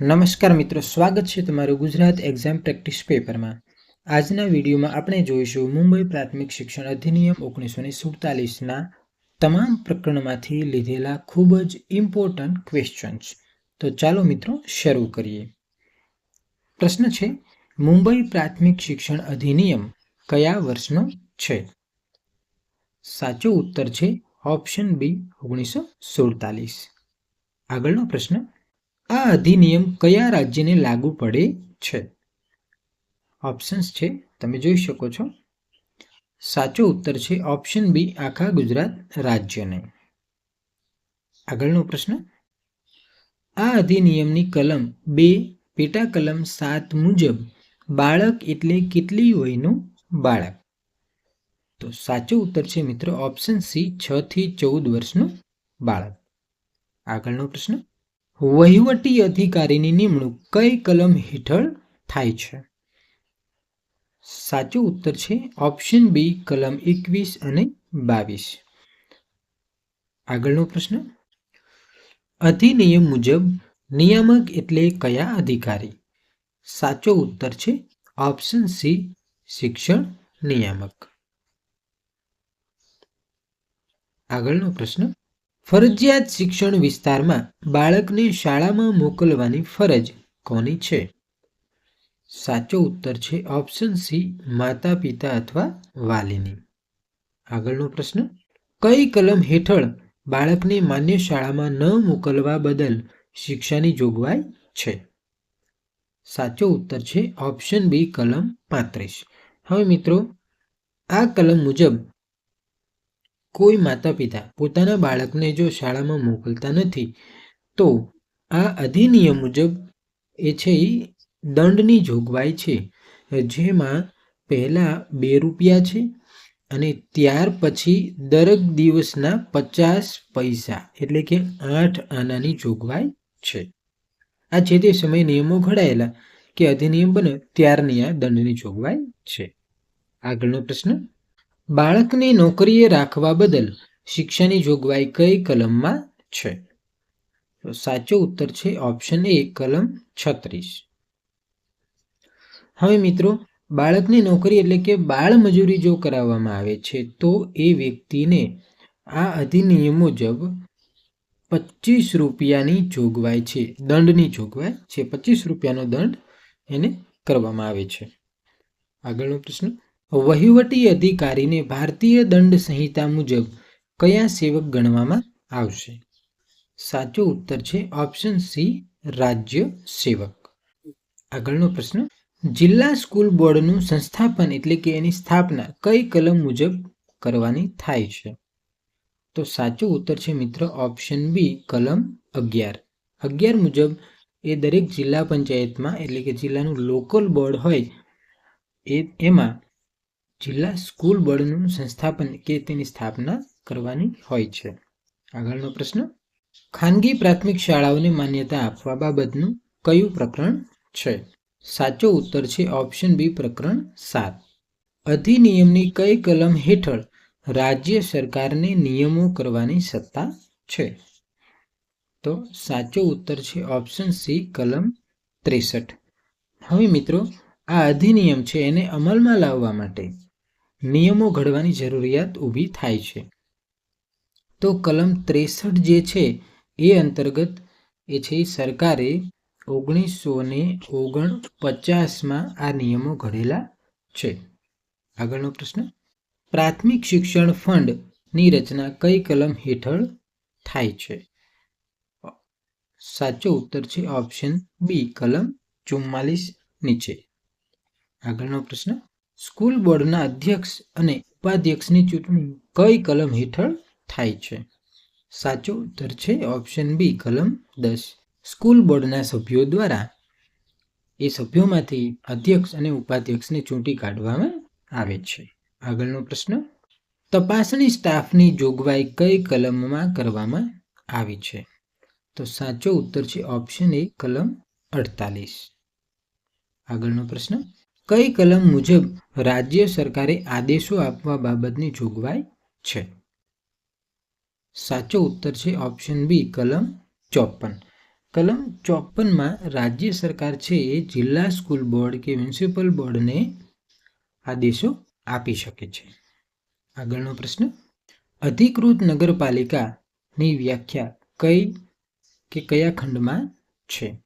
નમસ્કાર મિત્રો, સ્વાગત છે તમારું ગુજરાત એક્ઝામ પ્રેક્ટિસ પેપરમાં આજના વિડીયોમાં આપણે જોઈશું મુંબઈ પ્રાથમિક શિક્ષણ અધિનિયમ ઓગણીસો ને સુડતાલીસના તમામ પ્રકરણમાંથી લીધેલા ખૂબ જ ઇમ્પોર્ટન્ટ ક્વેશ્ચન્સ તો ચાલો મિત્રો, શરૂ કરીએ. પ્રશ્ન છે, મુંબઈ પ્રાથમિક શિક્ષણ અધિનિયમ કયા વર્ષનો છે? સાચો ઉત્તર છે ઓપ્શન બી ઓગણીસો સુડતાલીસ. આગળનો પ્રશ્ન આ અધિનિયમ કયા રાજ્યને લાગુ પડે છે? ઓપ્શન્સ છે, તમે જોઈ શકો છો. સાચો ઉત્તર છે ઓપ્શન બી આખા ગુજરાત રાજ્યને. આગળનો પ્રશ્ન. આ અધિનિયમની કલમ બે પેટા કલમ સાત મુજબ બાળક એટલે કેટલી વયનું બાળક? તો સાચો ઉત્તર છે મિત્રો ઓપ્શન સી છ થી ચૌદ વર્ષનું બાળક. આગળનો પ્રશ્ન. વહીવટી અધિકારીની નિમણૂક કઈ કલમ હેઠળ થાય છે? સાચો ઉત્તર છે ઓપ્શન બી કલમ એકવીસ અને બાવીસ. આગળનો પ્રશ્ન. અધિનિયમ મુજબ નિયામક એટલે કયા અધિકારી? સાચો ઉત્તર છે ઓપ્શન સી શિક્ષણ નિયામક. આગળનો પ્રશ્ન. ફરજિયાત શિક્ષણ વિસ્તારમાં બાળકને શાળામાં મોકલવાની ફરજ કોની છે? સાચો ઉત્તર છે ઓપ્શન સી માતા પિતા અથવા વાલીની. આગળનો પ્રશ્ન, કઈ કલમ હેઠળ બાળકને માન્ય શાળામાં ન મોકલવા બદલ શિક્ષાની જોગવાઈ છે? સાચો ઉત્તર છે ઓપ્શન બી કલમ પાંત્રીસ. હવે મિત્રો, આ કલમ મુજબ કોઈ માતા પિતા પોતાના બાળકને જો શાળામાં મોકલતા નથી, તો આ અધિનિયમ મુજબ એ છે દંડની જોગવાઈ છે, જેમાં પહેલાં બે રૂપિયા છે અને ત્યાર પછી દરેક દિવસના પચાસ પૈસા, એટલે કે આઠ આનાની જોગવાઈ છે. આ જે તે સમય નિયમો ઘડાયેલા કે અધિનિયમ બને ત્યારની આ દંડની જોગવાઈ છે. આગળનો પ્રશ્ન? બાળકને નોકરીએ રાખવા બદલ શિક્ષાની જોગવાઈ કઈ કલમમાં છે? તો સાચો ઉત્તર છે ઓપ્શન એ કલમ છત્રીસ. હવે મિત્રો, બાળકને નોકરી એટલે કે બાળ મજૂરી જો કરાવવામાં આવે છે, તો એ વ્યક્તિને આ અધિનિયમ મુજબ પચીસ રૂપિયાની જોગવાઈ છે, દંડની જોગવાઈ છે, પચીસ રૂપિયાનો દંડ એને કરવામાં આવે છે. આગળનો પ્રશ્ન? વહીવટી અધિકારીને ભારતીય દંડ સંહિતા મુજબ કયા સેવક ગણવામાં આવશે? સાચો ઉત્તર છે ઓપ્શન સી રાજ્ય સેવક. આગળનો પ્રશ્ન, જિલ્લા સ્કૂલ બોર્ડનું સંસ્થાપન એટલે કે એની સ્થાપના કઈ કલમ મુજબ કરવાની થાય છે? તો સાચો ઉત્તર છે મિત્ર ઓપ્શન બી કલમ અગિયાર. અગિયાર મુજબ એ દરેક જિલ્લા પંચાયતમાં એટલે કે જિલ્લાનું લોકલ બોર્ડ હોય, એ, એમાં જિલ્લા સ્કૂલ બોર્ડનું સંસ્થાપન કે તેની સ્થાપના કરવાની હોય છે. આગળનો પ્રશ્ન, ખાનગી પ્રાથમિક શાળાઓને માન્યતા આપવા બાબતનું કયું પ્રકરણ છે? સાચો ઉત્તર છે ઓપ્શન બી પ્રકરણ સાત. અધિનિયમની કઈ કલમ હેઠળ રાજ્ય સરકારને નિયમો કરવાની સત્તા છે? તો સાચો ઉત્તર છે ઓપ્શન સી કલમ ત્રેસઠ. હવે મિત્રો, આ અધિનિયમ છે એને અમલમાં લાવવા માટે નિયમો ઘડવાની જરૂરિયાત ઊભી થાય છે. તો કલમ ત્રેસઠ જે છે, એ અંતર્ગત એ છે, સરકારે ઓગણીસો ને ઓગણ પચાસમાં આ નિયમો ઘડેલા છે. આગળનો પ્રશ્ન, પ્રાથમિક શિક્ષણ ફંડની રચના કઈ કલમ હેઠળ થાય છે? સાચો ઉત્તર છે, ઓપ્શન બી, કલમ ચુમ્માલીસ નીચે આગળનો પ્રશ્ન સ્કૂલ બોર્ડના અધ્યક્ષ અને ઉપાધ્યક્ષની ચૂંટણી કઈ કલમ હેઠળ થાય છે? સાચો ઉત્તર છે ઓપ્શન બી કલમ દસ. સ્કૂલ બોર્ડના સભ્યો દ્વારા એ સભ્યોમાંથી અધ્યક્ષ અને ઉપાધ્યક્ષને ચૂંટી કાઢવામાં આવે છે. આગળનો પ્રશ્ન તપાસણી સ્ટાફની જોગવાઈ કઈ કલમમાં કરવામાં આવી છે? તો સાચો ઉત્તર છે ઓપ્શન એ કલમ અડતાલીસ. આગળનો પ્રશ્ન કઈ કલમ મુજબ રાજ્ય સરકારે આદેશો આપવા બાબતની જોગવાઈ છે? સાચો ઉત્તર છે ઓપ્શન બી કલમ ચોપન કલમ ચોપનમાં રાજ્ય સરકાર છે એ જિલ્લા સ્કૂલ બોર્ડ કે મ્યુનિસિપલ બોર્ડને આદેશો આપી શકે છે. આગળનો પ્રશ્ન, અધિકૃત નગરપાલિકાની વ્યાખ્યા કઈ કે કયા ખંડમાં છે?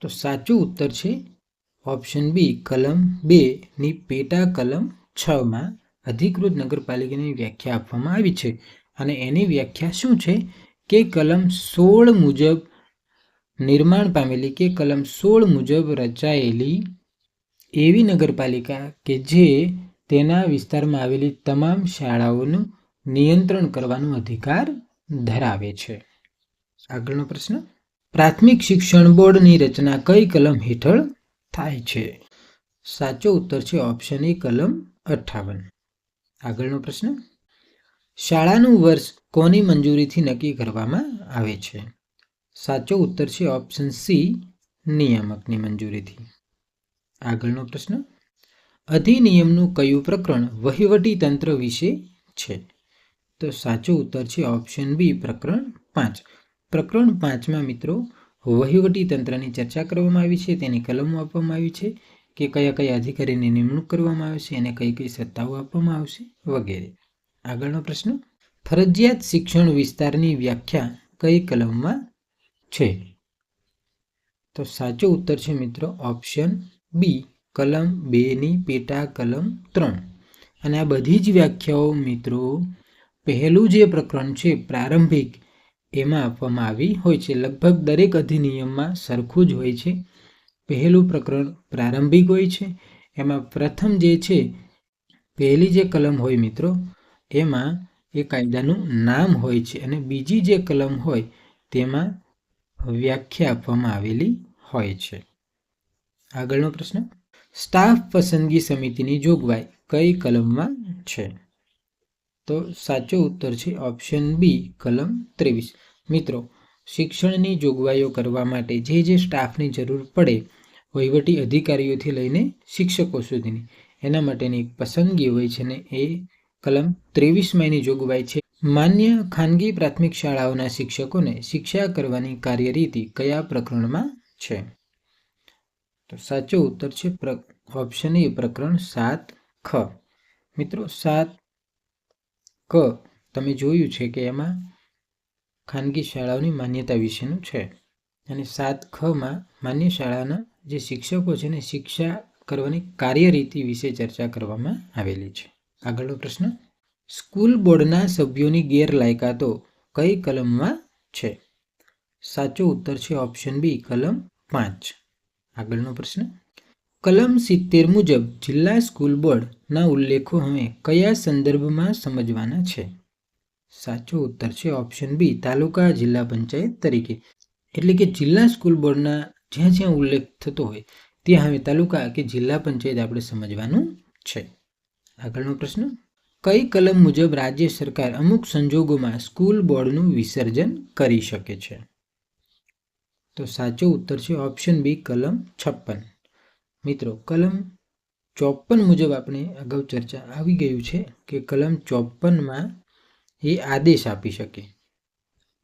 તો સાચો ઉત્તર છે ઓપ્શન બી કલમ બે ની પેટા કલમ છ માં અધિકૃત નગરપાલિકાની વ્યાખ્યા આપવામાં આવી છે. અને એની વ્યાખ્યા શું છે? કે કલમ સોળ મુજબ નિર્માણ પામેલી કે કલમ સોળ મુજબ રચાયેલી એવી નગરપાલિકા કે જે તેના વિસ્તારમાં આવેલી તમામ શાળાઓનું નિયંત્રણ કરવાનો અધિકાર ધરાવે છે. આગળનો પ્રશ્ન, પ્રાથમિક શિક્ષણ બોર્ડની રચના કઈ કલમ હેઠળ થાય છે. સાચો ઉત્તર છે ઓપ્શન એ કલમ અઠ્ઠાવન. આગળનો પ્રશ્ન? શાળાનું વર્ષ કોની મંજૂરીથી નક્કી કરવામાં આવે છે? સાચો ઉત્તર છે ઓપ્શન સી નિયામકની મંજૂરીથી. આગળનો પ્રશ્ન? અધિનિયમનું કયું પ્રકરણ વહીવટી તંત્ર વિશે છે? તો સાચો ઉત્તર છે ઓપ્શન બી પ્રકરણ પાંચ. પ્રકરણ પાંચમાં મિત્રો વહીવટી તંત્રની ચર્ચા કરવામાં આવી છે, તેની કલમો આપવામાં આવી છે કે કયા કયા અધિકારીની નિમણૂક કરવામાં આવશે અને કઈ કઈ સત્તાઓ આપવામાં આવશે વગેરે. આગળનો પ્રશ્ન, ફરજિયાત શિક્ષણ વિસ્તારની વ્યાખ્યા કઈ કલમમાં છે? તો સાચો ઉત્તર છે મિત્રો, ઓપ્શન બી, કલમ બેની પેટા કલમ ત્રણ. અને આ બધી જ વ્યાખ્યાઓ મિત્રો, પહેલું જે પ્રકરણ છે પ્રારંભિક એમાં આપવામાં આવી હોય છે. લગભગ દરેક અધિનિયમમાં સરખું જ હોય છે. પહેલું પ્રકરણ પ્રારંભિક હોય છે. એમાં પ્રથમ જે છે, પહેલી જે કલમ હોય મિત્રો, એમાં એ કાયદાનું નામ હોય છે અને બીજી જે કલમ હોય તેમાં વ્યાખ્યા આપવામાં આવેલી હોય છે. આગળનો પ્રશ્ન, સ્ટાફ પસંદગી સમિતિની જોગવાઈ કઈ કલમમાં છે? તો સાચો ઉત્તર છે ઓપ્શન બી કલમ ત્રેવીસ. મિત્રો, શિક્ષણની જોગવાઈઓ કરવા માટે જે જે સ્ટાફની જરૂર પડે, વહીવટી અધિકારીઓથી લઈને શિક્ષકો સુધીની, એના માટેની પસંદગી હોય છે ને એ કલમ ત્રેવીસમાં એની જોગવાઈ છે. માન્ય ખાનગી પ્રાથમિક શાળાઓના શિક્ષકોને શિક્ષા કરવાની કાર્યરીતિ કયા પ્રકરણમાં છે? તો સાચો ઉત્તર છે ઓપ્શન એ પ્રકરણ સાત ખ. મિત્રો, સાત ક, તમે જોયું છે કે એમાં ખાનગી શાળાઓની માન્યતા વિશેનું છે. અને સાત ખમાં માન્ય શાળાના જે શિક્ષકો છે ને શિક્ષા કરવાની કાર્યરીતિ વિશે ચર્ચા કરવામાં આવેલી છે. આગળનો પ્રશ્ન, સ્કૂલ બોર્ડના સભ્યોની ગેરલાયકાતો કઈ કલમમાં છે? સાચો ઉત્તર છે ઓપ્શન બી, કલમ પાંચ. આગળનો પ્રશ્ન કલમ સિત્તેર મુજબ જિલ્લા સ્કૂલ બોર્ડના ઉલ્લેખો હવે કયા સંદર્ભમાં સમજવાના છે? સાચો ઉત્તર છે ઓપ્શન બી, તાલુકા જિલ્લા પંચાયત તરીકે. એટલે કે જિલ્લા સ્કૂલ બોર્ડના જ્યાં જ્યાં ઉલ્લેખ થતો હોય, ત્યાં હવે તાલુકા કે જિલ્લા પંચાયત આપણે સમજવાનું છે. આગળનો પ્રશ્ન, કઈ કલમ મુજબ રાજ્ય સરકાર અમુક સંજોગોમાં સ્કૂલ બોર્ડનું વિસર્જન કરી શકે છે? તો સાચો ઉત્તર છે ઓપ્શન બી, કલમ છપ્પન. મિત્રો, કલમ ચોપન મુજબ આપણે અગાઉ ચર્ચા આવી ગયું છે કે કલમ ચોપનમાં એ આદેશ આપી શકે,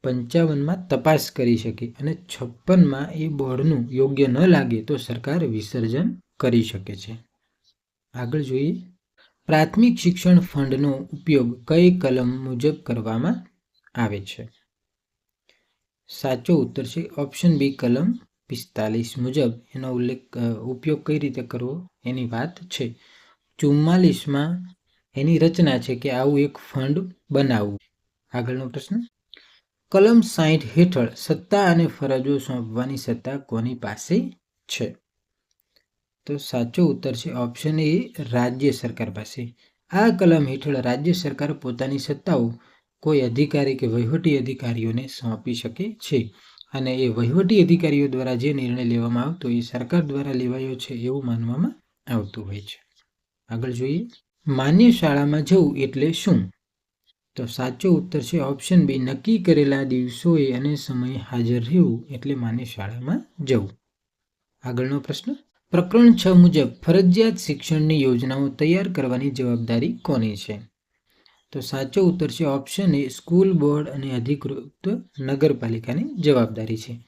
પંચાવનમાં તપાસ કરી શકે અને છપ્પનમાં એ બોર્ડનું યોગ્ય ન લાગે તો સરકાર વિસર્જન કરી શકે છે. આગળ જોઈએ, પ્રાથમિક શિક્ષણ ફંડનો ઉપયોગ કઈ કલમ મુજબ કરવામાં આવે છે? સાચો ઉત્તર છે ઓપ્શન બી કલમ પિસ્તાલીસ મુજબ એનો ઉલ્લેખ ઉપયોગ કઈ રીતે કરવો? એની વાત છે. ચુમ્માલીસમાં એની રચના છે કે આવું એક ફંડ બનાવવું. આગળનો પ્રશ્ન. કલમ સાહીઠ હેઠળ સત્તા અને ફરજો સોંપવાની સત્તા કોની પાસે છે? તો સાચો ઉત્તર છે ઓપ્શન એ રાજ્ય સરકાર પાસે. આ કલમ હેઠળ રાજ્ય સરકાર પોતાની સત્તાઓ કોઈ અધિકારી કે વહીવટી અધિકારીઓને સોંપી શકે છે. અને એ વહીવટી અધિકારીઓ દ્વારા જે નિર્ણય લેવામાં આવતો એ સરકાર દ્વારા લેવાયો છે એવું માનવામાં આવતું હોય છે. આગળ જોઈએ. માન્ય શાળામાં જવું એટલે શું? તો સાચો ઉત્તર છે ઓપ્શન બી. નક્કી કરેલા દિવસોએ અને સમયે હાજર રહેવું એટલે માન્ય શાળામાં જવું. આગળનો પ્રશ્ન. પ્રકરણ છ મુજબ ફરજિયાત શિક્ષણની યોજનાઓ તૈયાર કરવાની જવાબદારી કોની છે? તો સાચો ઉત્તર છે ઓપ્શન એ સ્કૂલ બોર્ડ અને અધિકૃત નગરપાલિકાની જવાબદારી છે.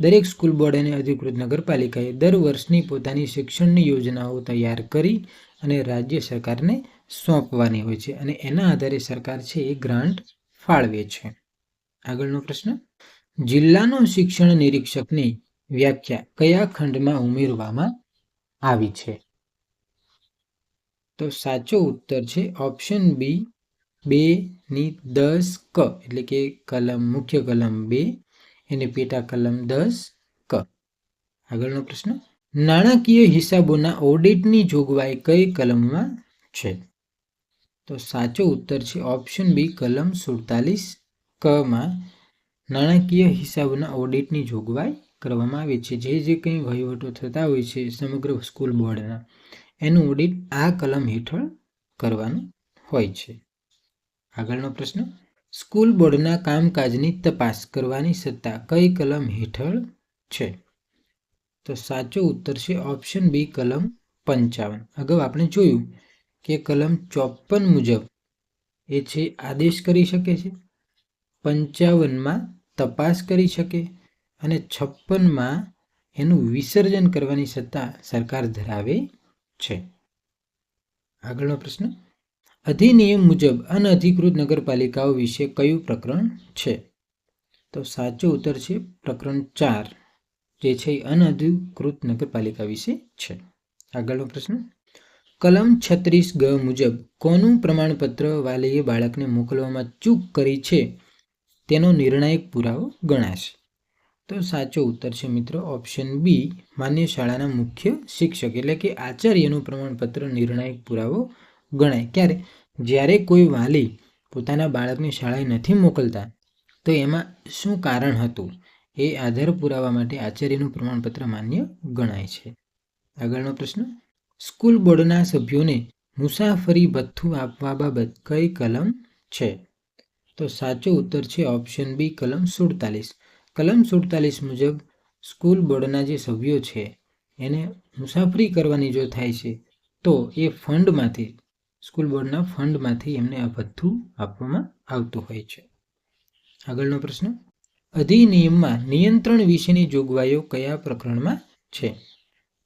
દરેક સ્કૂલ બોર્ડ અને અધિકૃત નગરપાલિકાએ દર વર્ષની પોતાની શિક્ષણની યોજનાઓ તૈયાર કરી અને રાજ્ય સરકારને સોંપવાની હોય છે અને એના આધારે સરકાર છે એ ગ્રાન્ટ ફાળવે છે. આગળનો પ્રશ્ન, જિલ્લાનો શિક્ષણ નિરીક્ષકની વ્યાખ્યા કયા ખંડમાં ઉમેરવામાં આવી છે? તો સાચો ઉત્તર છે ઓપ્શન બી બે ની દસ ક, એટલે કે કલમ, મુખ્ય કલમ બે એને પેટા કલમ દસ ક. આગળનો પ્રશ્ન, નાણાકીય હિસાબોના ઓડિટની જોગવાઈ કઈ કલમમાં છે? તો સાચો ઉત્તર છે ઓપ્શન બી કલમ સુડતાલીસ કમાં નાણાકીય હિસાબોના ઓડિટની જોગવાઈ કરવામાં આવે છે. જે જે કંઈ વહીવટો થતા હોય છે સમગ્ર સ્કૂલ બોર્ડના, એનું ઓડિટ આ કલમ હેઠળ કરવાનું હોય છે. આગળનો પ્રશ્ન, સ્કૂલ બોર્ડના કામકાજની તપાસ કરવાની સત્તા કઈ કલમ હેઠળ છે? તો સાચો ઉત્તર છે ઓપ્શન બી કલમ પંચાવન. અગાઉ આપણે જોયું કે કલમ ચોપન મુજબ એ છે આદેશ કરી શકે છે, પંચાવનમાં તપાસ કરી શકે અને છપ્પનમાં એનું વિસર્જન કરવાની સત્તા સરકાર ધરાવે છે. આગળનો પ્રશ્ન અધિનિયમ મુજબ અનઅધિકૃત નગરપાલિકાઓ વિશે કયું પ્રકરણ છે? તો સાચો ઉત્તર છે પ્રકરણ ચાર, જે છે અનઅધિકૃત નગરપાલિકા વિશે છે. આગળનો પ્રશ્ન. કલમ છત્રીસ ગ મુજબ કોનું પ્રમાણપત્ર વાલીએ બાળકને મોકલવામાં ચૂક કરી છે? તેનો નિર્ણાયક પુરાવો ગણાશે. તો સાચો ઉત્તર છે મિત્રો ઓપ્શન બી, માન્ય શાળાના મુખ્ય શિક્ષક એટલે કે આચાર્યનું પ્રમાણપત્ર નિર્ણાયક પુરાવો ગણાય. ક્યારે? જ્યારે કોઈ વાલી પોતાના બાળકને શાળાએ નથી મોકલતા, તો એમાં શું કારણ હતું? એ આધાર પુરાવા માટે આચાર્યનું પ્રમાણપત્ર માન્ય ગણાય છે. આગળનો પ્રશ્ન. સ્કૂલ બોર્ડના સભ્યોને મુસાફરી ભથ્થું આપવા બાબત કઈ કલમ છે? તો સાચો ઉત્તર છે ઓપ્શન બી કલમ સુડતાલીસ. કલમ સુડતાલીસ મુજબ સ્કૂલ બોર્ડના જે સભ્યો છે, એને મુસાફરી કરવાની જો થાય છે, તો એ ફંડમાંથી સ્કૂલ બોર્ડના ફંડમાંથી એમને આ ભથ્થું આપવામાં આવતું હોય છે. આગળનો પ્રશ્ન, અધિનિયમમાં નિયંત્રણ વિશેની જોગવાઈઓ કયા પ્રકરણમાં છે?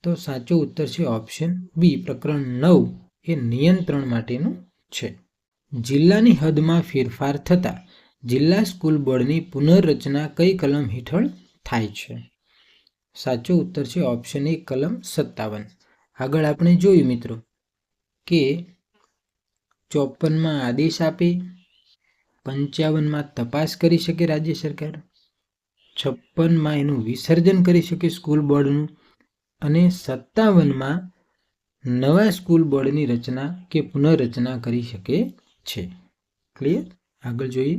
તો સાચો ઉત્તર છે ઓપ્શન બી, પ્રકરણ નવ એ નિયંત્રણ માટેનું છે. જિલ્લાની હદમાં ફેરફાર થતાં જિલ્લા સ્કૂલ બોર્ડની પુનર્રચના કઈ કલમ હેઠળ થાય છે? સાચો ઉત્તર છે ઓપ્શન એ કલમ સત્તાવન. આગળ આપણે જોયું મિત્રો કે ચોપનમાં આદેશ આપે પંચાવનમાં તપાસ કરી શકે રાજ્ય સરકાર. છપ્પનમાં એનું વિસર્જન કરી શકે સ્કૂલ બોર્ડનું. અને સત્તાવનમાં નવા સ્કૂલ બોર્ડની રચના કે પુનઃરચના કરી શકે છે. ક્લિયર આગળ જોઈએ.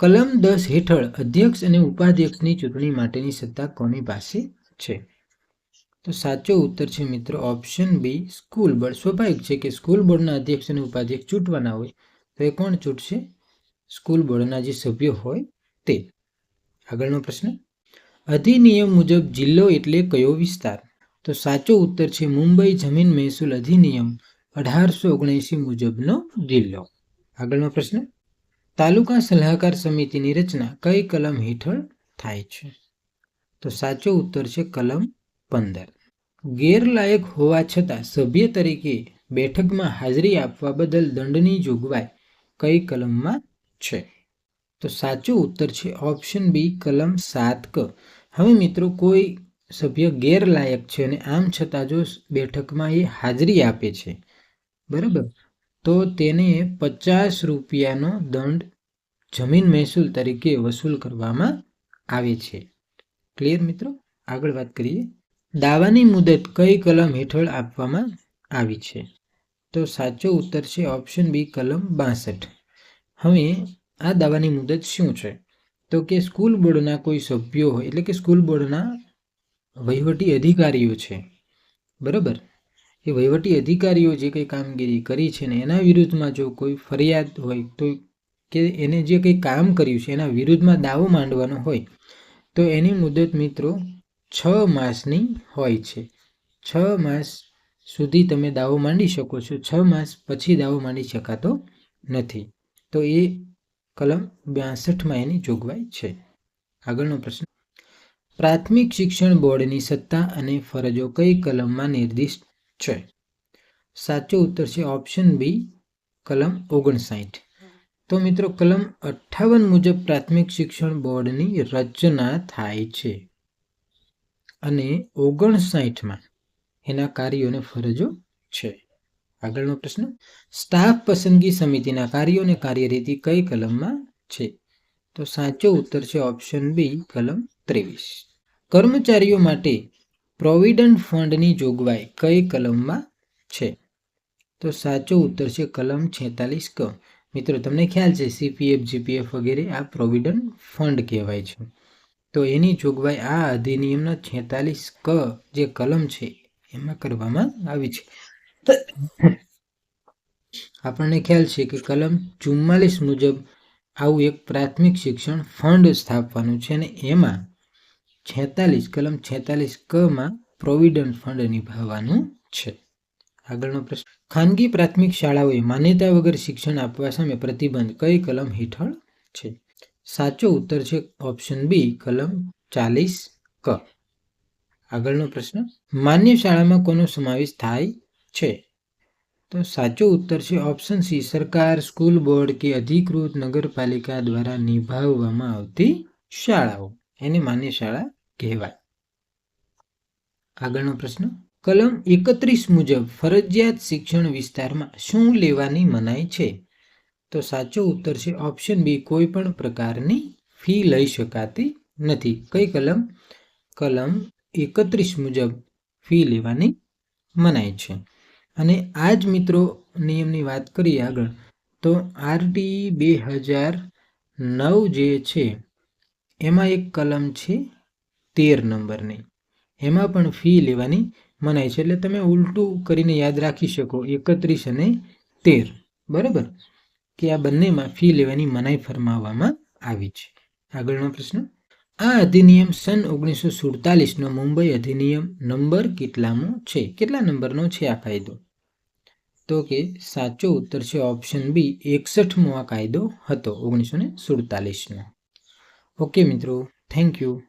કલમ દસ હેઠળ અધ્યક્ષ અને ઉપાધ્યક્ષની ચૂંટણી માટેની સત્તા કોની પાસે છે? તો સાચો ઉત્તર છે મિત્રો ઓપ્શન બી સ્કૂલ બોર્ડ સ્વાભાવિક છે કે સ્કૂલ બોર્ડના અધ્યક્ષ અને ઉપાધ્યક્ષ ચૂંટવાના હોય, તો એ કોણ ચૂંટશે? સ્કૂલ બોર્ડના જે સભ્યો હોય તે. આગળનો પ્રશ્ન, અધિનિયમ મુજબ જિલ્લો એટલે કયો વિસ્તાર? તો સાચો ઉત્તર છે મુંબઈ જમીન મહેસૂલ અધિનિયમ અઢારસો ઓગણએંસી મુજબનો જિલ્લો. આગળનો પ્રશ્ન, તાલુકા સલાહકાર સમિતિની રચના કઈ કલમ હેઠળ થાય છે? તો સાચો ઉત્તર છે કલમ પંદર. ગેરલાયક હોવા છતાં સભ્ય તરીકે બેઠકમાં હાજરી આપવા બદલ દંડની જોગવાઈ કઈ કલમમાં છે? તો સાચો ઉત્તર છે ઓપ્શન બી કલમ સાત ક. હવે મિત્રો કોઈ સભ્ય ગેરલાયક છે અને આમ છતાં જો બેઠકમાં એ હાજરી આપે છે, બરાબર? તો તેને પચાસ રૂપિયાનો દંડ જમીન મહેસૂલ તરીકે વસૂલ કરવામાં આવે છે. ક્લિયર મિત્રો? આગળ વાત કરીએ. દાવાની મુદત કઈ કલમ હેઠળ આપવામાં આવી છે? તો સાચો ઉત્તર છે ઓપ્શન બી કલમ બાસઠ. હવે આ દાવાની મુદત શું છે? તો કે સ્કૂલ બોર્ડના કોઈ સભ્યો હોય, એટલે કે સ્કૂલ બોર્ડના વહીવટી અધિકારીઓ છે. બરાબર? એ વહીવટી અધિકારીઓ જે કંઈ કામગીરી કરી છે ને એના વિરુદ્ધમાં જો કોઈ ફરિયાદ હોય, તો કે એને જે કંઈ કામ કર્યું છે એના વિરુદ્ધમાં દાવો માંડવાનો હોય, તો એની મુદત મિત્રો છ માસની હોય છે. છ માસ સુધી તમે દાવો માંડી શકો છો. છ માસ પછી દાવો માંડી શકાતો નથી. તો એ કલમ બ્યાસઠમાં એની જોગવાઈ છે. આગળનો પ્રશ્ન. પ્રાથમિક શિક્ષણ બોર્ડની સત્તા અને ફરજો કઈ કલમમાં નિર્દિષ્ટ છે? સાચો ઉત્તર છે ઓપ્શન બી, કલમ ઓગણસાઠ. તો મિત્રો, કલમ અઠ્ઠાવન મુજબ પ્રાથમિક શિક્ષણ બોર્ડની રચના થાય છે. અને ઓગણસાઠમાં એના કાર્યો અને ફરજો છે. આગળનો પ્રશ્ન, સ્ટાફ પસંદગી સમિતિના કાર્યો અને કાર્યરીતિ કઈ કલમમાં છે? તો સાચો ઉત્તર છે ઓપ્શન બી, કલમ ત્રેવીસ. કર્મચારીઓ માટે પ્રોવિડન્ટ ફંડની જોગવાઈ કઈ કલમમાં છે? તો સાચો ઉત્તર છે કલમ છેતાલીસ ક. મિત્રો, તમને ખ્યાલ છે સીપીએફ જીપીએફ વગેરે આ પ્રોવિડન્ટ ફંડ કહેવાય છે. તો એની જોગવાઈ આ અધિનિયમના છેતાલીસ ક જે કલમ છે, એમાં કરવામાં આવી છે. આપણને ખ્યાલ છે કે કલમ ચુમ્માલીસ મુજબ આવું એક પ્રાથમિક શિક્ષણ ફંડ સ્થાપવાનું છે અને એમાં છેતાલીસ, કલમ છેતાલીસ કમાં પ્રોવિડન્ટ ફંડ નિભાવવાનું છે. આગળનો પ્રશ્ન. ખાનગી પ્રાથમિક શાળાઓએ માન્યતા વગર શિક્ષણ આપવા સામે પ્રતિબંધ કઈ કલમ હેઠળ છે? સાચો ઉત્તર છે ઓપ્શન બી કલમ ચાલીસ ક. આગળનો પ્રશ્ન, માન્ય શાળામાં કોનો સમાવેશ થાય છે? તો સાચો ઉત્તર છે ઓપ્શન સી સરકાર સ્કૂલ બોર્ડ કે અધિકૃત નગરપાલિકા દ્વારા નિભાવવામાં આવતી શાળાઓ. એને માન્ય શાળા કહેવાય. આગળનો પ્રશ્ન, કલમ એકત્રીસ મુજબ ફરજિયાત શિક્ષણ વિસ્તારમાં શું લેવાની મનાઈ છે? તો સાચો ઉત્તર છે ઓપ્શન બી કોઈ પણ પ્રકારની ફી લઈ શકાતી નથી. કઈ કલમ? કલમ એકત્રીસ મુજબ ફી લેવાની મનાય છે. અને આ જ મિત્રો નિયમની વાત કરીએ આગળ, તો આરટી બે હજાર નવ જે છે, એમાં એક કલમ છે તેર નંબરની. એમાં પણ ફી લેવાની મનાય છે. એટલે તમે ઉલટું કરીને યાદ રાખી શકો, એકત્રીસ અને તેર. બરાબર? કે આ બંનેમાં ફી લેવાની મનાઈ ફરમાવવામાં આવી છે. આગળનો પ્રશ્ન, આ અધિનિયમ સન ઓગણીસો સુડતાલીસનો મુંબઈ અધિનિયમ નંબર કેટલામો છે? કેટલા નંબરનો છે આ કાયદો? તો કે સાચો ઉત્તર છે ઓપ્શન બી, એકસઠમો આ કાયદો હતો ઓગણીસો ને સુડતાલીસનો. ઓકે મિત્રો, થેન્ક યુ.